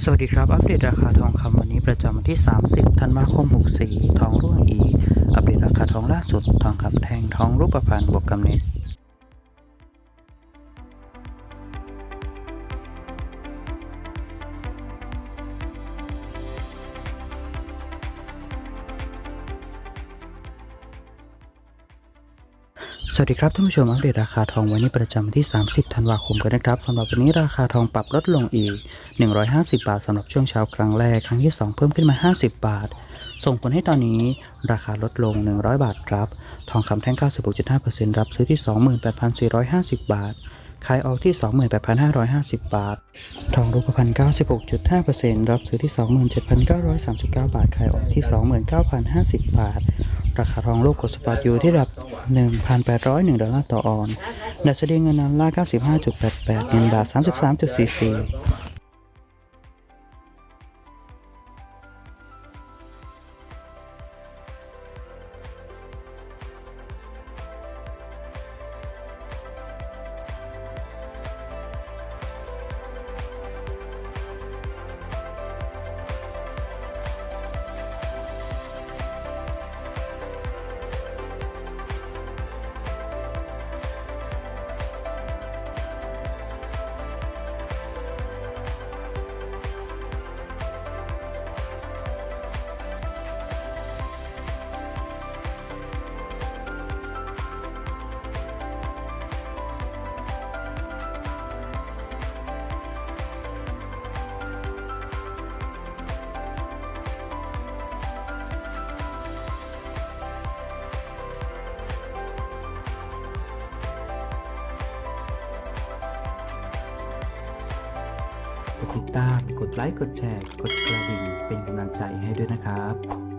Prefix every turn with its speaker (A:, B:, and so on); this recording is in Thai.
A: สวัสดีครับ อัปเดตราคาทองคำวันนี้ประจำวันที่ 30 ธันวาคม 64 ทองร่วงอี อัปเดตราคาทองล่าสุด ทองคำแท่งทองรูปพรรณบวกกำเนิด สวัสดีครับท่านผู้ชมอัปเดตราคาทองวันนี้ประจำวันที่ 30 ธันวาคมกันนะครับสำหรับวันนี้ราคาทองปรับลดลงอีก 150 บาทสำหรับช่วงเช้าครั้งแรกครั้งที่ 2 เพิ่มขึ้นมา 50 บาท ส่งผลให้ตอนนี้ราคาลดลง 100 บาทครับ ทองคำแท่ง 96.5%รับซื้อที่ 28,450 บาท ขายออกที่ 28,550 บาท ทองรูปพรรณ96.5%รับซื้อที่ 27,939 บาท ขายออกที่ 29,050 บาท ราคาทองโลกกดสปอร์ตอยู่ที่ระดับ 1,801 ดอลลาร์ต่อออนซ์ดัชนีเงินดอลลาร์95.88 เงินบาท 33.44 ดติดตาม กดไลค์ กดแชร์ กดกระดิ่ง เป็นกำลังใจให้ด้วยนะครับ